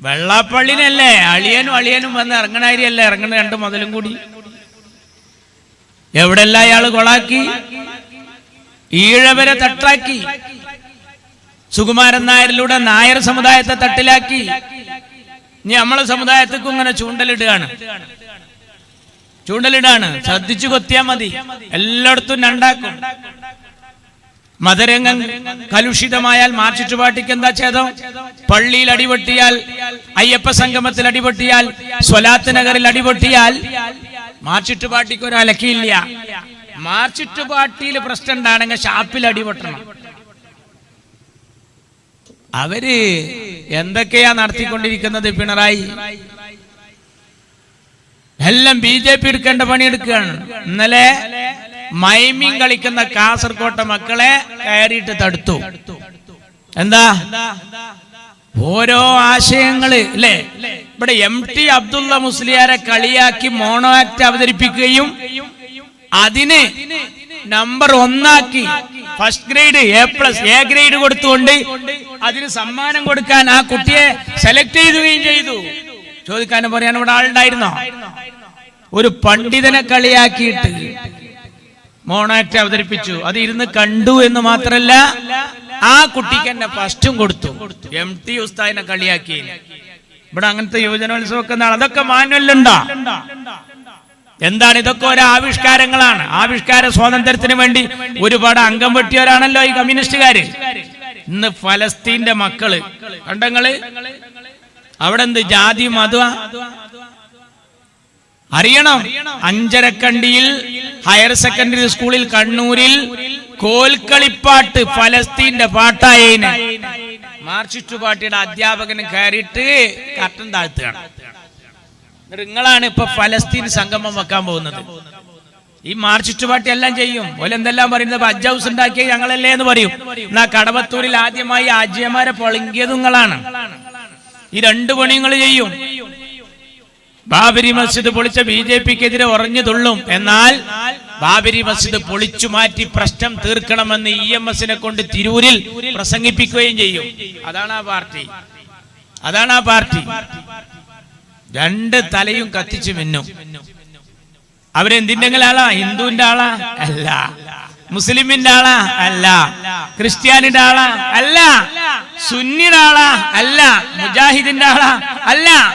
വെള്ളാപ്പള്ളിനല്ലേ? അളിയനും അളിയനും വന്ന് ഇറങ്ങണാരിയല്ലേ? ഇറങ്ങണ രണ്ട് മുതലും കൂടി. എവിടെല്ലാം അയാൾ കൊളാക്കി? ഈഴവരെ തട്ടാക്കി. സുകുമാരൻ നായരിലൂടെ നായർ സമുദായത്തെ തട്ടിലാക്കി. ഇനി നമ്മളെ സമുദായത്തിക്കും ഇങ്ങനെ ചൂണ്ടലിടുകയാണ്. ചൂണ്ടലിടാണ്. ശ്രദ്ധിച്ചു കൊത്തിയാ മതി. എല്ലായിടത്തും രണ്ടാക്കും. മതരംഗം കലുഷിതമായാൽ മാർച്ചിട്ടുപാട്ടിക്ക് എന്താ ഛേദം? പള്ളിയിൽ അടിപൊട്ടിയാൽ അയ്യപ്പ സംഗമത്തിൽ അടിപൊട്ടിയാൽ സ്വലാത്ത് നഗറിൽ അടിപൊട്ടിയാൽ മാർച്ചിട്ടുപാട്ടിക്ക് ഒരു അലക്കിയില്ല. മാർച്ചിട്ടുപാട്ടിയിൽ പ്രശ്നം ഉണ്ടാണെങ്കിൽ ഷാപ്പിൽ അടിപൊട്ടണം. അവർ എന്തൊക്കെയാ നടത്തിക്കൊണ്ടിരിക്കുന്നത് പിണറായി? എല്ലാം ബി ജെ പി എടുക്കേണ്ട പണിയെടുക്കുകയാണ് ഇന്നലെ മൈമിൻ കളിക്കുന്ന കാസർകോട്ടെ മക്കളെ കയറിയിട്ട് തടുത്തു. എന്താ? ഓരോ ആശയങ്ങൾ അല്ലേ ഇവിടെ എം ടി അബ്ദുള്ള മുസ്ലിയാരെ കളിയാക്കി മോണോ ആക്ട് അവതരിപ്പിക്കുകയും അതിന് നമ്പർ ഒന്നാക്കി first grade A plus A grade കൊടുത്തുകൊണ്ട് അതിന് സമ്മാനം കൊടുക്കാൻ ആ കുട്ടിയെ സെലക്ട് ചെയ്യുകയും ചെയ്തു. ചോദിക്കാനും പറയാൻ ഇവിടെ ആളുണ്ടായിരുന്നോ? ഒരു പണ്ഡിതനെ കളിയാക്കിയിട്ട് മോണാക്ട് അവതരിപ്പിച്ചു. അത് ഇരുന്ന് കണ്ടു എന്ന് മാത്രല്ല ആ കുട്ടിക്ക് എന്നെ ഫസ്റ്റും കൊടുത്തു. എം ടി ഉസ്താദിനെ കളിയാക്കി. ഇവിടെ അങ്ങനത്തെ യുവജനോത്സവമൊക്കെ അതൊക്കെ മാനുവല്ലുണ്ടോ. എന്താണ്? ഇതൊക്കെ ഒരു ആവിഷ്കാരങ്ങളാണ്. ആവിഷ്കാര സ്വാതന്ത്ര്യത്തിന് വേണ്ടി ഒരുപാട് അംഗം വെട്ടിയവരാണല്ലോ ഈ കമ്മ്യൂണിസ്റ്റുകാര്. ഇന്ന് ഫലസ്തീന്റെ മക്കൾ. കണ്ടങ്ങൾ? അവിടെ എന്ത് ജാതി മത അറിയണം. അഞ്ചരക്കണ്ടിയിൽ ഹയർ സെക്കൻഡറി സ്കൂളിൽ കണ്ണൂരിൽ കോൽക്കളിപ്പാട്ട് ഫലസ്തീന്റെ പാട്ടായതിന് മാർച്ചിസ്റ്റ് പാർട്ടിയുടെ അധ്യാപകന് കയറിയിട്ട് കട്ടൻ താഴ്ത്തുകയാണ്. നിങ്ങളാണ് ഇപ്പൊ ഫലസ്തീൻ സംഗമം വെക്കാൻ പോകുന്നത്. ഈ മാർച്ചിസ്റ്റ് പാർട്ടി എല്ലാം ചെയ്യും. ഓലെന്തെല്ലാം പറയുന്നത് അജ് ഹൗസ് ഉണ്ടാക്കിയ ഞങ്ങളല്ലേ എന്ന് പറയും. എന്നാ കടവത്തൂരിൽ ആദ്യമായി ആജ്യമാരെ പൊളങ്ങിയത് നിങ്ങളാണ്. ഈ രണ്ട് പണികൾ ചെയ്യും. ബാബരി മസ്ജിദ് പൊളിച്ച ബി ജെ പിക്കെതിരെ ഉറഞ്ഞു തുള്ളും. എന്നാൽ ബാബരി മസ്ജിദ് പൊളിച്ചു മാറ്റി പ്രശ്നം തീർക്കണമെന്ന് ഇ എം എസിനെ കൊണ്ട് തിരൂരിൽ പ്രസംഗിപ്പിക്കുകയും ചെയ്യും. അതാണ് ആ പാർട്ടി. അതാണ് ആ പാർട്ടി. രണ്ട് തലയും കത്തിച്ചു മിന്നും. അവരെന്തിന്റെ ആളാ? ഹിന്ദുവിന്റെ ആളാ? അല്ല. മുസ്ലിമിന്റെ ആളാ? അല്ല. ക്രിസ്ത്യാനിന്റെ ആളാ? അല്ല. സുന്നിയുടെ ആളാ? അല്ല. മുജാഹിദിന്റെ ആളാ? അല്ല.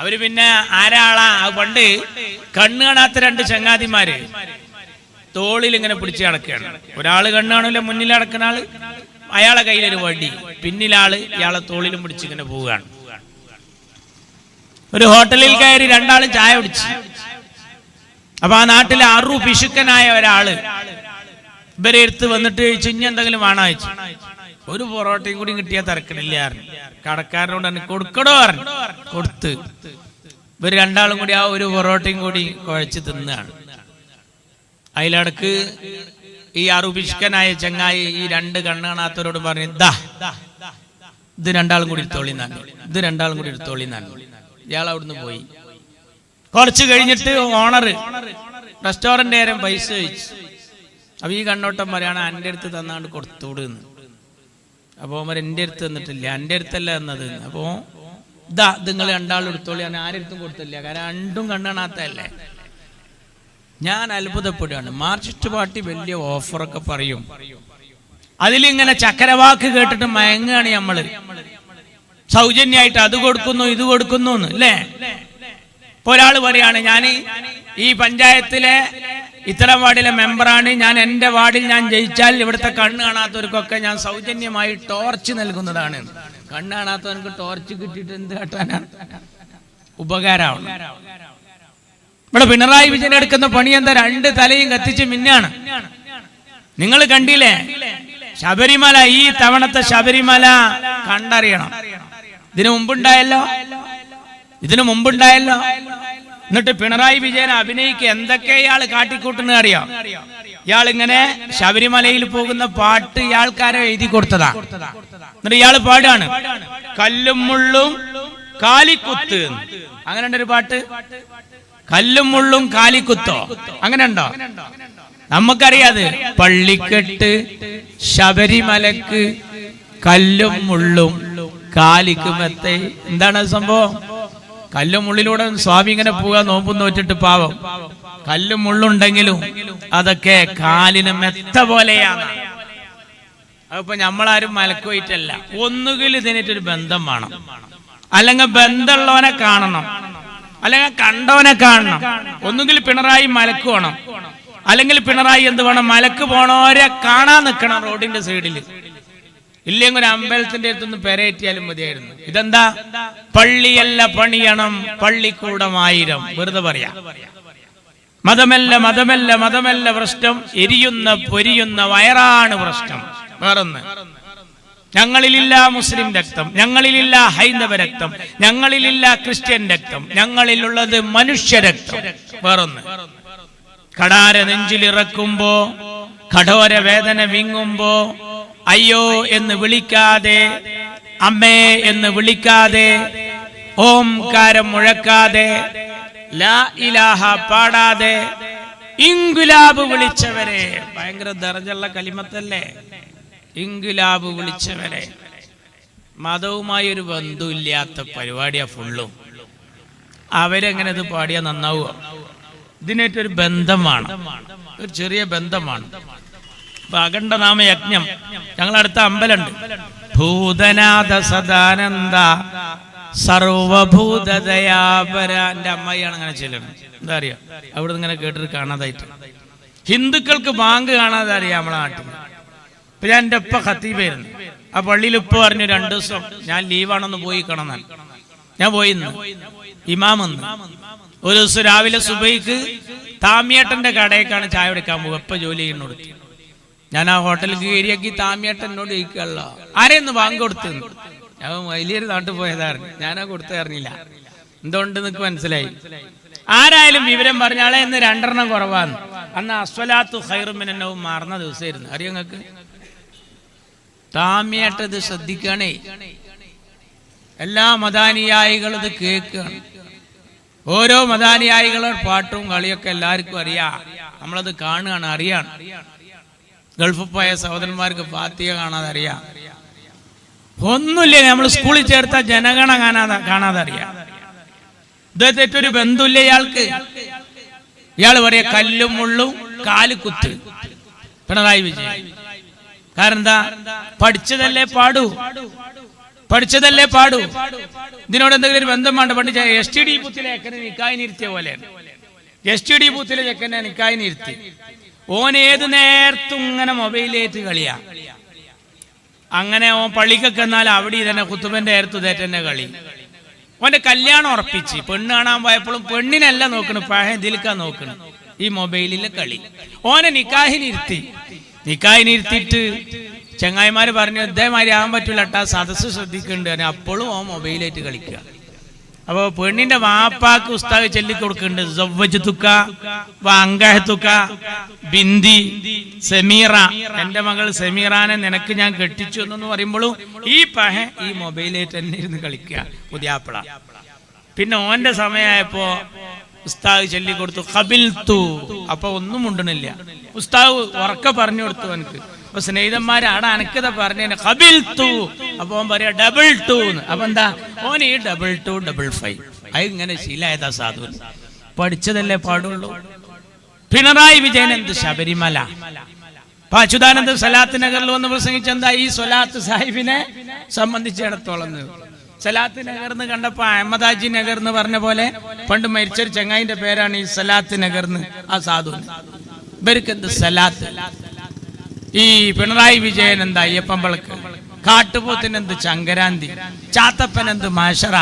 അവർ പിന്നെ ആരാളാ? പണ്ട് കണ്ണ് കാണാത്ത രണ്ട് ചങ്ങാതിമാര് തോളിൽ ഇങ്ങനെ പിടിച്ച് നടക്കുകയാണ്. ഒരാൾ കണ്ണ് കാണില്ല മുന്നിൽ നടക്കുന്ന ആൾ. അയാളെ കയ്യിലൊരു വടി. പിന്നിലാൾ ഇയാളെ തോളിലും പിടിച്ച് ഇങ്ങനെ പോവുകയാണ്. ഒരു ഹോട്ടലിൽ കയറി രണ്ടാളും ചായ കുടിച്ചു. അപ്പൊ ആ നാട്ടിലെ അറു പിശുക്കനായ ഒരാൾ ഇവരെ എടുത്ത് വന്നിട്ട് ചിഞ്ഞെന്തെങ്കിലും വേണോ? ചോദിച്ചു. ഒരു പൊറോട്ടയും കൂടി കിട്ടിയാൽ തിരക്കണില്ല പറഞ്ഞു കടക്കാരനോട് തന്നെ കൊടുക്കടോ കൊടുത്ത്. ഇവർ രണ്ടാളും കൂടി ആ ഒരു പൊറോട്ടയും കൂടി കുഴച്ച് തിന്നാണ്. അതിലടക്ക് ഈ അറുപിഷ്കനായ ചങ്ങായി ഈ രണ്ട് കണ്ണ് കാണാത്തവരോട് പറഞ്ഞു ദാ ഇത് രണ്ടാളും കൂടി എടുത്തോളി നന്ദി ഇത് രണ്ടാളും കൂടി എടുത്തോളി നന്ദി ഇയാൾ അവിടുന്ന് പോയി. കുറച്ച് കഴിഞ്ഞിട്ട് ഓണർ റെസ്റ്റോറന്റ് നേരം പൈസ ചോദിച്ചു. അപ്പൊ ഈ കണ്ണോട്ടം പറയാണ് എന്റെ അടുത്ത് തന്നാണ്ട് കൊടുത്തുവിടുന്ന് അപ്പൊ അവർ എന്റെ അടുത്ത് തന്നിട്ടില്ല. എന്റെ അടുത്തല്ല എന്നത് അപ്പോ ഇതാ നിങ്ങൾ രണ്ടാളും എടുത്തോളി. ഞാൻ ആരെടുത്തും കൊടുത്തില്ല. കാരണം രണ്ടും കണ്ണാണാത്തല്ലേ ഞാൻ അത്ഭുതപ്പെടുകയാണ്. മാർക്സിസ്റ്റ് പാർട്ടി വലിയ ഓഫറൊക്കെ പറയും. അതിലിങ്ങനെ ചക്കരവാക്ക് കേട്ടിട്ട് മയങ്ങുകയാണ് നമ്മൾ സൗജന്യമായിട്ട് അത് കൊടുക്കുന്നു ഇത് കൊടുക്കുന്നു അല്ലേ? ഇപ്പൊ ഒരാൾ പറയാണ് ഞാൻ ഈ പഞ്ചായത്തിലെ ഇത്തരം വാർഡിലെ മെമ്പറാണ്. ഞാൻ എന്റെ വാർഡിൽ ഞാൻ ജയിച്ചാൽ ഇവിടുത്തെ കണ്ണ് കാണാത്തവർക്കൊക്കെ ഞാൻ സൗജന്യമായി ടോർച്ച് നൽകുന്നതാണ്. കണ്ണ് കാണാത്തവർക്ക് ടോർച്ച് കിട്ടിയിട്ട് എന്ത് കാട്ടാനാണ് ഉപകാരമാണ്. ഇവിടെ പിണറായി വിജയൻ എടുക്കുന്ന പണി എന്താ? രണ്ട് തലയും കത്തിച്ച് മിന്നാണ്. നിങ്ങൾ കണ്ടില്ലേ? ശബരിമല ഈ തവണത്തെ ശബരിമല കണ്ടറിയണം. ഇതിനു മുമ്പുണ്ടായല്ലോ? ഇതിനു മുമ്പുണ്ടായല്ലോ? എന്നിട്ട് പിണറായി വിജയൻ അഭിനയിക്ക് എന്തൊക്കെ ഇയാൾ കാട്ടിക്കൂട്ടുന്ന അറിയാം? ഇയാൾ ഇങ്ങനെ ശബരിമലയിൽ പോകുന്ന പാട്ട് ഇയാൾക്കാരെ എഴുതി കൊടുത്തതാ. എന്നിട്ട് ഇയാൾ പാടാണ്. കല്ലും മുള്ളും കാലിക്കുത്ത് അങ്ങനെ ഉണ്ടൊരു പാട്ട്? കല്ലും മുള്ളും കാലിക്കുത്തോ? അങ്ങനെ ഉണ്ടോ? നമുക്കറിയാത് പള്ളിക്കെട്ട് ശബരിമലക്ക് കല്ലും മുള്ളും കാലിക്കുമത്തെ. എന്താണ് സംഭവം? കല്ലും ഉള്ളിലൂടെ സ്വാമി ഇങ്ങനെ പോവാ നോമ്പും നോറ്റിട്ട് പാവം. കല്ലും മുള്ളുണ്ടെങ്കിലും അതൊക്കെ കാലിന് മെത്ത പോലെയാണ്. അതിപ്പോ നമ്മളാരും മലക്കുപോയിട്ടല്ല ഒന്നുകിൽ ഇതിനായിട്ടൊരു ബന്ധം വേണം. അല്ലെങ്കിൽ ബന്ധമുള്ളവനെ കാണണം. അല്ലെങ്കിൽ കണ്ടവനെ കാണണം. ഒന്നുകിൽ പിണറായി മലക്ക് വേണം. അല്ലെങ്കിൽ പിണറായി എന്ത് വേണം? മലക്ക് പോണോരെ കാണാൻ നിൽക്കണം റോഡിന്റെ സൈഡിൽ ഇല്ലെങ്കിൽ ഒരു അമ്പലത്തിന്റെ അടുത്തൊന്ന് പെരയറ്റിയാലും മതിയായിരുന്നു. ഇതെന്താ? പള്ളിയല്ല പണിയണം പള്ളിക്കൂടമായിരം. വെറുതെ പറയാ. മതമല്ല മതമല്ല മതമല്ല പ്രശ്നം. എരിയുന്ന പൊരിയുന്ന വയറാണ് പ്രശ്നം. വേറൊന്ന്. ഞങ്ങളിലില്ല മുസ്ലിം രക്തം. ഞങ്ങളിലില്ല ഹൈന്ദവ രക്തം. ഞങ്ങളിലില്ല ക്രിസ്ത്യൻ രക്തം. ഞങ്ങളിലുള്ളത് മനുഷ്യ രക്തം. വേറൊന്ന്. കടാര നെഞ്ചിലിറക്കുമ്പോ കഠോര വേദന വിങ്ങുമ്പോ അയ്യോ എന്ന് വിളിക്കാതെ അമ്മേ എന്ന് വിളിക്കാതെ ഓംകാരം മുഴക്കാതെ ലാ ഇലാഹ പാടാതെ ഇംഗുലാബ് വിളിച്ചവരെ. ഭയങ്കര ദർജുള്ള കലിമത്തല്ലേ? ഇംഗുലാബ് വിളിച്ചവരെ. മതവുമായി ഒരു ബന്ധമില്ലാത്ത പരിപാടിയാ ഫുള്ളും. അവരെങ്ങനെ ഇത് പാടിയാ നന്നാവുക? ഇതിനായിട്ടൊരു ബന്ധമാണ് ഒരു ചെറിയ ബന്ധമാണ് അഖണ്ഡനാമ യജ്ഞം ഞങ്ങളടുത്ത അമ്പലമുണ്ട്. ഭൂതനാഥ സദാനന്ദ സർവഭൂതദയാപര. എന്റെ അമ്മയാണ് അങ്ങനെ ചെല്ലണം എന്താ അറിയാ? അവിടെ ഇങ്ങനെ കേട്ടിട്ട് കാണാതായിട്ട്. ഹിന്ദുക്കൾക്ക് ബാങ്ക് കാണാതെ അറിയാം നമ്മളെ നാട്ടിൽ. ഇപ്പൊ ഞാൻ എന്റെ ഉപ്പ ഖത്തീബായിരുന്നു. ആ പള്ളിയിൽ ഉപ്പ പറഞ്ഞു രണ്ടു ദിവസം ഞാൻ ലീവാണെന്ന് പോയി കാണാൻ. ഞാൻ പോയി ഇമാമെന്ന് ഒരു ദിവസം രാവിലെ സുബൈക്ക് താമിയേട്ടന്റെ കടയേക്കാണ് ചായ എടുക്കാൻ പോകുക ഇപ്പൊ ജോലി ചെയ്യുന്നോട് ഞാൻ ആ ഹോട്ടലിൽ കയറിയാക്കി താമിയേട്ടൻ എന്നോട് ചോദിക്കല്ലോ ആരെയൊന്ന് ബാങ്ക് കൊടുത്തു? ഞാൻ വലിയൊരു നാട്ടിൽ പോയതായിരുന്നു ഞാനാ കൊടുത്തു അറിഞ്ഞില്ല. എന്തുകൊണ്ട് നിനക്ക് മനസ്സിലായി? ആരായാലും വിവരം പറഞ്ഞാളെ ഇന്ന് രണ്ടെണ്ണം കുറവാന്ന്. അന്ന് അസ്വലാത്തു ഹൈറുമിനവും മാറുന്ന ദിവസമായിരുന്നു. അറിയോ നിങ്ങൾക്ക് താമിയായിട്ട് ഇത് ശ്രദ്ധിക്കണേ എല്ലാ മതാനുയായികളും ഇത് കേൾക്കുകയാണ്. ഓരോ മതാനുയായികളുടെ പാട്ടും കളിയൊക്കെ എല്ലാവർക്കും അറിയാം. നമ്മളത് കാണുകയാണ് അറിയാണ്. ഗൾഫിൽ പോയ സഹോദരന്മാർക്ക് ഫാത്തിക കാണാതെ അറിയാം ഒന്നുമില്ല നമ്മൾ സ്കൂളിൽ ചേർത്ത ജനഗണ കാണാതെ കാണാതെ അറിയാം ഇദ്ദേഹത്തൊരു ബന്ധുല്ല ഇയാൾക്ക്? ഇയാൾ പറയാ കല്ലും മുള്ളും കാൽ കുത്ത്. പിണറായി വിജയൻ. കാരണം എന്താ പഠിച്ചതല്ലേ പാടു. പഠിച്ചതല്ലേ പാടു. ഇതിനോട് എന്തെങ്കിലും ഒരു ബന്ധം വേണ്ട. പണ്ട് എസ് ടി ഡി ബൂത്തിലെ നിക്കായി പോലെയാണ്. എസ് ടി ഡി ബൂത്തിലെ ചെക്കനെ നിക്കായി നിർത്തി ഓൻ ഏത് നേരത്തും ഇങ്ങനെ മൊബൈലേറ്റ് കളിയാ. അങ്ങനെ ഓൻ പള്ളിക്കൊക്കെ എന്നാൽ അവിടെ തന്നെ കുത്തുബന്റെ നേരത്ത് തന്നെ കളി. ഓന്റെ കല്യാണം ഉറപ്പിച്ച്. പെണ്ണ് കാണാൻ പോയപ്പോഴും പെണ്ണിനല്ല നോക്കണ് പഴയ ഇതിൽക്കാ നോക്കണ്. ഈ മൊബൈലിലെ കളി. ഓനെ നിക്കാഹിനിരുത്തി നിക്കാഹിനിരുത്തിയിട്ട് ചങ്ങായിമാര് പറഞ്ഞു ഇതേമാതിരി ആകാൻ പറ്റൂല സദസ് സദസ്സ് ശ്രദ്ധിക്കുന്നുണ്ട് അപ്പോഴും ഓൻ മൊബൈലായിട്ട് കളിക്കുക. അപ്പൊ പെണ്ണിന്റെ വാപ്പാക്ക് ഉസ്താവ് തുക്ക സവ്വജുത്തുക്ക തുക്ക ബിന്ദി സെമീറ. എന്റെ മകൾ സെമീറാനെ നിനക്ക് ഞാൻ കെട്ടിച്ചു എന്ന് പറയുമ്പോഴും ഈ പഹ ഈ മൊബൈലേറ്റ് തന്നെ ഇരുന്ന് കളിക്കുക പുതിയാപ്പിള. പിന്നെ ഓന്റെ സമയമായപ്പോ ഉസ്താവ് ചൊല്ലിക്കൊടുത്തു കബിൽ തു അപ്പൊ ഒന്നും ഉണ്ടണില്ല ഉസ്താവ് ഉറക്ക പറഞ്ഞു കൊടുത്തു എനിക്ക് അപ്പൊ സ്നേഹിതന്മാരാണ് അനക്കത പറഞ്ഞു കബിൽ ടു അപ്പൊ ഓൻ പറയാ ഡബിൾ ടു അപ്പൊ എന്താ? ഓൻ ഈ ഡബിൾ ടു ഡബിൾ ഫൈവ് അത് ഇങ്ങനെ ശീലായതാ സാധു. പഠിച്ചതല്ലേ പാടുള്ളൂ? പിണറായി വിജയൻ എന്ത് ശബരിമല? അപ്പൊ അച്യുതാനന്ദ സലാത്ത് നഗറിൽ വന്ന് പ്രസംഗിച്ച എന്താ ഈ സൊലാത്ത് സാഹിബിനെ സംബന്ധിച്ചിടത്തോളം സലാത്ത് നഗർ എന്ന് കണ്ടപ്പോ അഹമ്മദാജി നഗർ എന്ന് പറഞ്ഞ പോലെ പണ്ട് മരിച്ചൊരു ചെങ്ങായിന്റെ പേരാണ് ഈ സലാത്ത് നഗർ എന്ന് ആ സാധു ഇവർക്ക് എന്ത് സലാത്ത്? ഈ പിണറായി വിജയൻ എന്താ അയ്യപ്പമ്പളക്ക് കാട്ടുപോത്തിന് എന്ത് ചങ്കരാന്തി ചാത്തപ്പൻ എന്ത് മാഷറ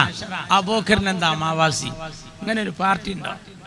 അബോഖറിന് എന്താ അമാവാസി? അങ്ങനെ ഒരു പാർട്ടി ഉണ്ടോ